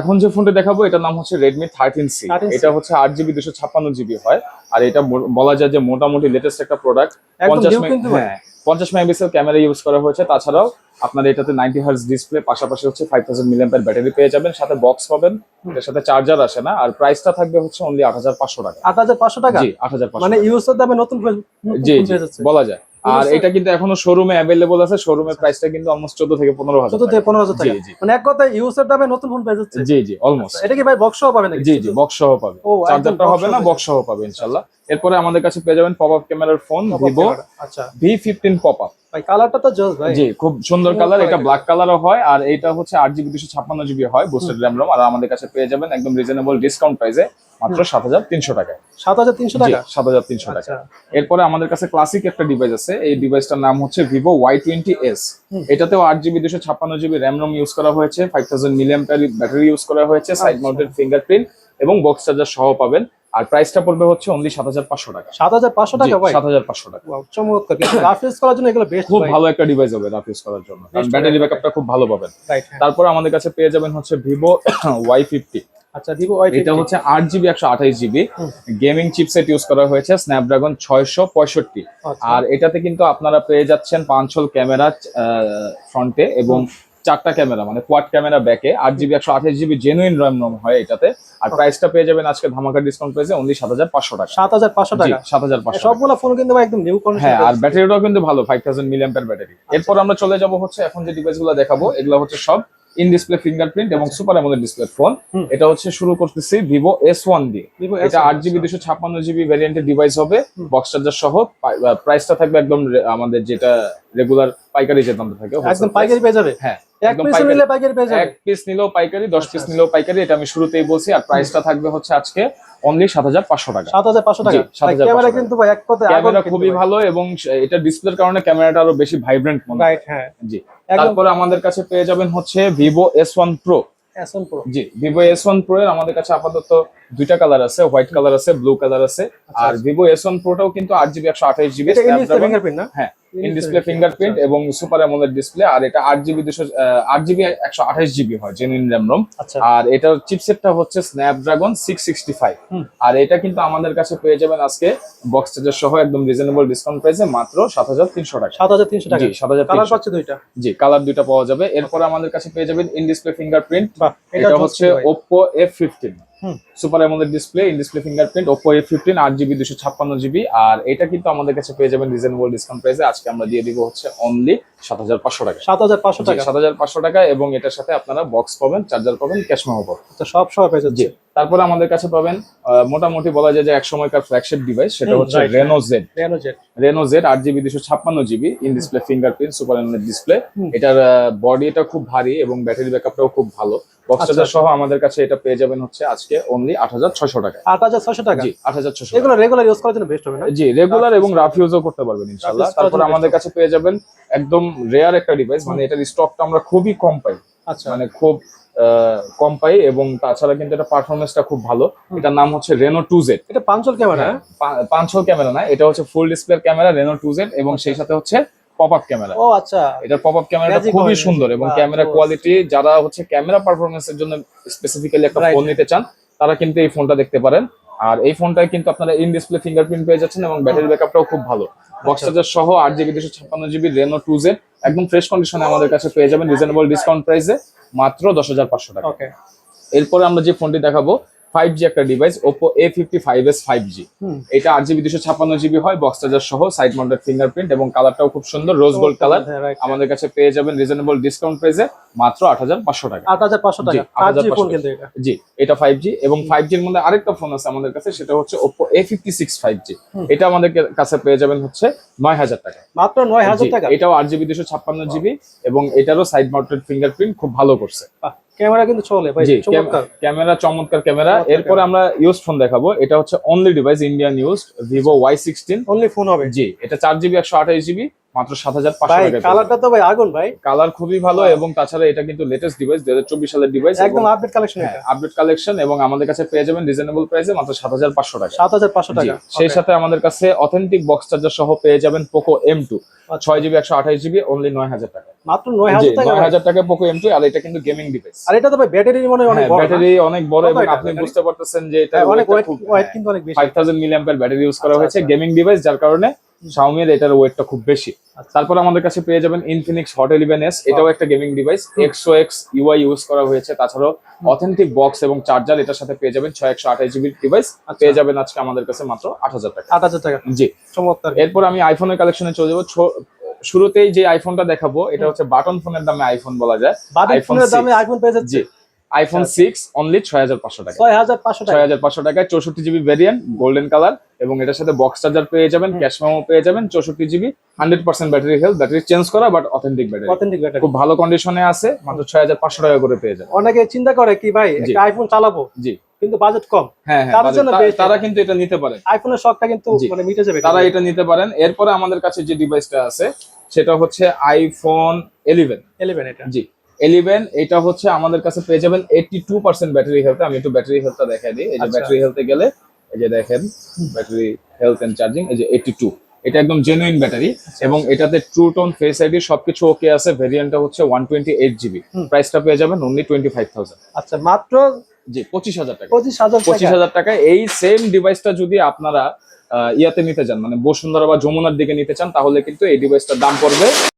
এখন যে ফোনটা দেখাবো এটার নাম হচ্ছে রেডমি থার্টিন সি 13C এটা হচ্ছে আট জিবি দুশো ছাপ্পান্ন জিবি হয়। আর এটা বলা যায় যে মোটামুটি লেটেস্ট একটা প্রোডাক্ট পঞ্চাশ। হ্যাঁ পঞ্চাশ মেগাপিক্সেল ক্যামেরা ইউজ করা হয়েছে। তাছাড়াও আপনার এটাতে নাইনটি হার্স ডিসপ্লে পাশাপাশি হচ্ছে ফাইভ থাউজেন্ড মিলিয়ামের ব্যাটারি পেয়ে যাবেন সাথে বক্স পাবেন। এর সাথে চার্জার আসে না। আর প্রাইসটা থাকবে হচ্ছে অনলি আট হাজার পাঁচশো টাকা। আট হাজার পাঁচশো টাকা? জি আট হাজার মানে ইউজের দামে নতুন ফোন জি বলা যায়। আর এটা কিন্তু এখনও শোরুমে অ্যাভেলেবল আছে। শোরুমে প্রাইসটা কিন্তু অলমোস্ট চোদ্দ থেকে পনেরো হাজার চোদ্দ থেকে পনেরো হাজার টাকা। জি জি। মানে এক কথা ইউজের দামে নতুন ফোন পেয়ে যাচ্ছে। জি জি অলমোস্ট এটা কি ভাই বক্স সহ পাবে নাকি? জি জি বক্স সহ পাবে। চার্জারটা হবে না বক্স সহ পাবে ইনশাল্লাহ এরপরে আমাদের কাছে পেয়ে যাবেন পপ আপ ক্যামেরার ফোন ভিভো আচ্ছা। ভি ফিফটিন পপ আপ ভাই কালারটা তো জোস ভাই। জি খুব সুন্দর কালার এটা। ব্ল্যাক কালারও হয় আর এটা হচ্ছে আট জিবি দুশো ছাপ্পান্ন জিবি হয় বুস্টেড র্যাম রোম আর আমাদের কাছে পেয়ে যাবেন একদম রিজনেবল ডিসকাউন্ট প্রাইসে মাত্র সাত হাজার তিনশো টাকায়। সাত হাজার তিনশো টাকা? সাত হাজার তিনশো টাকা। আচ্ছা। এরপরে আমাদের কাছে ক্লাসিক একটা ডিভাইস আছে এই ডিভাইসটার নাম হচ্ছে ভিভো ওয়াই টোয়েন্টি এস এটাতেও আট জিবি দুশো ছাপ্পান্ন জিবি র্যাম রোম ইউজ করা হয়েছে five thousand milliamp battery use করা হয়েছে সাইড। মাউন্টেড ফিঙ্গারপ্রিন্ট এবং বক্স চার্জার সহ পাবেন। আর প্রাইসটা পড়বে হচ্ছে অনলি সাত হাজার পাঁচশো টাকা। সাত হাজার পাঁচশো টাকা? ভাই। সাত হাজার পাঁচশো টাকা। চমৎকার। রাফ ইউজ করার জন্য এগুলো বেস্ট খুব ভালো একটা ডিভাইস হবে রাফ ইউজ করার জন্য। কারণ ব্যাটারি। ব্যাকআপটা খুব ভালো পাবেন। রাইট তারপর আমাদের কাছে পেয়ে যাবেন হচ্ছে ভিভো ওয়াই ফিফটি আচ্ছা ভিভো ওয়াই এটা হচ্ছে আট জিবি একশো আঠাইশ জিবি গেমিং চিপসেট ইউজ করা হয়েছে স্ন্যাপড্রাগন ছয়শো পঁয়ষট্টি। আচ্ছা। আর এটাতে কিন্তু আপনারা পেয়ে যাচ্ছেন পাঁচশোল ক্যামেরা ফ্রন্টে এবং চারটা ক্যামেরা মানে কোয়াড ক্যামেরা ব্যাকে আট জিবি একশো আঠাশ জিবি জেনুইন র্যাম রম হয় এটাতে। আর প্রাইসটা পেয়ে যাবেন আজকে ধামাকা ডিসকাউন্ট প্রাইসে অনলি সাত হাজার পাঁচশো টাকা। সাত হাজার পাঁচশো টাকা? সাত হাজার পাঁচশো সবগুলো ফোন কিন্তু একদম নিউ হ্যাঁ আর ব্যাটারিটাও কিন্তু ভালো ফাইভ থাউজেন্ড মিলিয়াম্পের ব্যাটারি এরপর আমরা চলে যাব হচ্ছে এখন যে ডিভাইসগুলো দেখাবো এগুলো হচ্ছে সব ইন ডিসপ্লে ফিঙ্গারপ্রিন্ট এবং সুপার অ্যামোলেড ডিসপ্লে ফোন এটা হচ্ছে শুরু করতেছি ভিভো এস ওয়ান দিয়ে এটা আট জিবি দুশো ছাপ্পান্ন জিবি ভ্যারিয়েন্টের ডিভাইস হবে বক্স চার্জার সহ। প্রাইসটা থাকবে একদম আমাদের যেটা রেগুলার পাইকারি যে দামটা থাকে একদম পাইকারি পেয়ে যাবে? হ্যাঁ। এক পিস নিলে পাইকারি পেয়ে এক পিস নিলেও পাইকারি দশ পিস আচ্ছা, নিলেও পাইকারি। এটা আমি শুরুতেই বলছি আর প্রাইসটা থাকবে হচ্ছে আজকে অনলি সাত হাজার পাঁচশো টাকা। সাত হাজার পাঁচশো টাকা? ক্যামেরা কিন্তু ভাই এক কথায় ক্যামেরা খুবই ভালো এবং এটা ডিসপ্লের কারণে ক্যামেরাটা আরও বেশি ভাইব্রেন্ট মনে হয়। রাইট হ্যাঁ। জি। তারপরে আমাদের কাছে পেয়ে যাবেন হচ্ছে ভিভো এস ওয়ান প্রো এসন জি ভিভো এস ওয়ান প্রো এর আমাদের কাছে আপাতত দুইটা কালার আছে হোয়াইট কালার আছে ব্লু কালার আছে। আর ভিভো এস ওয়ান প্রোটাও কিন্তু আট জিবি একশো এটা ফিঙ্গারপ্রিন্ট না? হ্যাঁ। ইন ডিসপ্লে ফিঙ্গারপ্রিন্ট এবং সুপার অ্যামোলেড ডিসপ্লে আর এটা আট জিবি দুশো আট জিবি একশো আঠাশ জিবি হয় জেনুইন র্যাম রোম আর এটার চিপসেটটা হচ্ছে স্ন্যাপড্রাগন সিক্স সিক্সটি ফাইভ। আর এটা কিন্তু আমাদের কাছে পেয়ে যাবেন আজকে বক্স চার্জার সহ একদম রিজনেবল ডিসকাউন্ট প্রাইসে মাত্র সাত হাজার তিনশো টাকা। সাত হাজার তিনশো টাকা। সাত হাজার কালার পাচ্ছে দুইটা জি কালার দুইটা পাওয়া যাবে। এরপরে আমাদের কাছে পেয়ে যাবেন ইন ডিসপ্লে ফিঙ্গারপ্রিন্ট এটা হচ্ছে ভাই। Oppo F fifteen. সুপার আমাদের display in display fingerprint Oppo A fifteen আট জিবি দুশো ছাপ্পান্ন জিবি আর এটা কিন্তু আমাদের কাছে পেয়ে যাবেন রিজনেবল ডিসকাউন্ট প্রাইসে আজকে আমরা দিয়ে দিব হচ্ছে অনলি সাত হাজার পাঁচশো টাকা। সাত হাজার পাঁচশো টাকা। সাত হাজার পাঁচশো টাকা এবং এটার সাথে আপনারা বক্স পাবেন চার্জার পাবেন ক্যাশ মেমো পাবেন। তো সব সব পেয়ে যাচ্ছে। জি। তারপরে আমাদের কাছে পাবেন মোটামুটি বলা যায় যে এক সময়কার ফ্ল্যাগশিপ ডিভাইস সেটা হচ্ছে রেনো জেড রেনো জেড আট জিবি দুশো ছাপ্পান্ন GB in display fingerprint super display. এটার বডি এটা খুব ভারী এবং ব্যাটারি ব্যাকআপটাও খুব ভালো। বক্স আচ্ছা, আচ্ছা। সহ আমাদের কাছে এটা পেয়ে যাবেন হচ্ছে আজকে অনলি আট হাজার ছশো টাকা। আট হাজার ছশো টাকা? জি আট হাজার ছশো এগুলো রেগুলার ইউজ করার জন্য বেস্ট হবে না? জি রেগুলার এবং রাফ ইউজও করতে পারবেন ইনশাল্লাহ তারপর আমাদের কাছে পেয়ে যাবেন একদম রেয়ার একটা ডিভাইস মানে এটার স্টকটা আমরা খুবই কম পাই। আচ্ছা। মানে খুব কম পাই এবং তাছাড়া কিন্তু এটা পারফরমেন্সটা খুব ভালো। এটার নাম হচ্ছে রেনো টু জেড এটা পাঞ্চল ক্যামেরা? পাঁচ ছয় ক্যামেরা না এটা হচ্ছে full display camera Reno two Z এবং সেই সাথে হচ্ছে পপ আপ ক্যামেরা। ও আচ্ছা। এটার পপ আপ ক্যামেরাটা খুবই সুন্দর এবং ক্যামেরা কোয়ালিটি যারা হচ্ছে ক্যামেরা পারফরমেন্সের জন্য স্পেসিফিক্যালি একটা ফোন নিতে চান তারা কিন্তু এই ফোনটা দেখতে পারেন। আর এই ফোনটায় কিন্তু আপনারা ইন ডিসপ্লে ফিঙ্গারপ্রিন্ট পেয়ে যাচ্ছেন এবং ব্যাটারি ব্যাকআপটাও খুব ভালো। বক্স আচ্ছা। চার্জার সহ আট জিবি দুশো ছাপ্পান্ন জিবি রেনো টু জেড একদম ফ্রেশ কন্ডিশনে আমাদের কাছে পেয়ে যাবেন রিজনেবল ডিসকাউন্ট প্রাইসে মাত্র দশ হাজার পাঁচশো টাকা ওকে এরপরে আমরা যে ফোনটি দেখাবো ফাইভ জি একটা device Oppo A fifty five S five G এটা আট জিবি দুশো ছাপ্পান্ন জিবি হয় বক্স চার্জার সহ সাইড মাউন্টেড ফিঙ্গারপ্রিন্ট এবং কালারটাও খুব সুন্দর রোজ গোল্ড কালার আমাদের কাছে পেয়ে যাবেন রিজনেবল ডিসকাউন্ট প্রাইসে মাত্র আট হাজার পাঁচশো টাকা। আট হাজার পাঁচশো টাকা। জি, পাঁচ জি 8500 ফোন কিন্তু এটা। ফাইভ জি এবং ফাইভ জির মধ্যে আরেকটা ফোন আছে আমাদের কাছে সেটা হচ্ছে Oppo A fifty six five G এটা আমাদের কাছে পেয়ে যাবেন হচ্ছে নয় হাজার টাকা। মাত্র নয় হাজার টাকা? এটাও আট জিবি দুশো ছাপ্পান্ন জিবি এবং এটারও সাইড মাউন্টেড ফিঙ্গারপ্রিন্ট খুব ভালো করছে। ক্যামেরা কিন্তু চলে ভাই চমৎকার। ক্যামেরা চমৎকার ক্যামেরা। এরপর আমরা ইউজ ফোন দেখাবো। এটা হচ্ছে only device Indian use Vivo Y sixteen only phone হবে। জি এটা চার জিবি একশো আঠাশ জিবি মাত্র সাত হাজার পাঁচশো ভাই কালারটা তো ভাই আগুন ভাই। কালার খুবই ভালো এবং তাছাড়া এটা কিন্তু লেটেস্ট ডিভাইস দুই হাজার চব্বিশ সালের ডিভাইস একদম আপডেট কালেকশন আপডেট কালেকশন এবং আমাদের কাছে পেয়ে যাবেন রিজনেবল প্রাইসে মাত্র সাত হাজার পাঁচশো টাকা। সাত হাজার পাঁচশো টাকা। সেই সাথে আমাদের কাছে অথেন্টিক বক্স চার্জার সহ পেয়ে যাবেন পোকো এম টু আচ্ছা। ছয় জিবি একশো আঠাশ জিবি অনলি নয় হাজার টাকা। মাত্র নয় হাজার টাকা নয় হাজার টাকা পোকো এম টু আর এটা কিন্তু গেমিং ডিভাইস আর এটা তো ভাই ব্যাটারি মনে হয় অনেক বড় ব্যাটারি অনেক বড় এবং আপনি বুঝতে পারতেছেন যে এটা হ্যাঁ, অনেক ওয়েট কিন্তু অনেক বেশি। Five thousand milli battery use করা আচ্ছা, হয়েছে আচ্ছা। গেমিং ডিভাইস যার কারণে শাওমির এটার ওয়েটটা খুব বেশি। আচ্ছা। তারপর আমাদের কাছে পেয়ে যাবেন ইনফিনিক্স হট ইলেভেন এস এটাও একটা গেমিং ডিভাইস এক্সো এক্স ইউআই ইউজ করা হয়েছে। তাছাড়াও অথেন্টিক বক্স এবং চার্জার এটার সাথে পেয়ে যাবেন ছয় একশো আঠাশ জিবি ডিভাইস আচ্ছা। পেয়ে যাবেন আজকে আমাদের কাছে মাত্র আট হাজার টাকা। আট হাজার টাকা। জি। চমৎকার। এরপর আমি আইফোনের কালেকশনে চলে যাব। শুরুতেই যে আইফোনটা দেখাবো এটা হচ্ছে বাটন ফোনের দামে আইফোন বলা যায়। ফোনের দামে আইফোন পেয়ে যাচ্ছে। জি। আইফোন সিক্স অনলি ছয় হাজার পাঁচশো টাকা ছয় হাজার পাঁচশো ছয় হাজার পাঁচশো টাকায় চৌষট্টি জিবি ভ্যারিয়েন্ট গোল্ডেন কালার এবং এটার সাথে বক্স চার্জার পেয়ে যাবেন ক্যাশ মেমো পেয়ে যাবেন চৌষট্টি GB hundred percent battery health battery change করা but authentic battery authentic battery খুব ভালো কন্ডিশনে আছে মাত্র ছয় হাজার পাঁচশো টাকা করে পেয়ে যাবেন। অনেকে চিন্তা করে কি ভাই একটা আইফোন চালাবো জি। কিন্তু বাজেট কম। হ্যাঁ হ্যাঁ তারা কিন্তু এটা নিতে পারেন আইফোনের শখটা কিন্তু মানে মিটে যাবে। তারা এটা নিতে পারেন। এরপরে আমাদের কাছে যে ডিভাইসটা আছে সেটা হচ্ছে আইফোন ইলেভেন ইলেভেন এটা। জি। ইলেভেন এটা হচ্ছে আমাদের কাছে পেয়ে যাবেন eighty two percent battery health আমি একটু ব্যাটারি হেলথটা দেখাই দিই। এই যে আচ্ছা। ব্যাটারি হেলথে গেলে এই যে দেখেন ব্যাটারি হেলথ এন্ড চার্জিং এই যে এইটটি টু এটা একদম জেনুইন ব্যাটারি আচ্ছা। এবং এটাতে ট্রু টোন ফেস আইডি সবকিছু ওকে আছে। ভেরিয়েন্টটা হচ্ছে ওয়ান টোয়েন্টি এইট জিবি। প্রাইসটা পেয়ে যাবেন অনলি টোয়েন্টি ফাইভ থাউজেন্ড আচ্ছা মাত্র জি পঁচিশ হাজার টাকা। পঁচিশ হাজার পঁচিশ টাকা হাজার টাকায় এই সেম ডিভাইসটা যদি আপনারা ইয়াতে নিতে চান মানে বসুন্ধরা বা যমুনার দিকে নিতে চান তাহলে কিন্তু এই ডিভাইসটার দাম পড়বে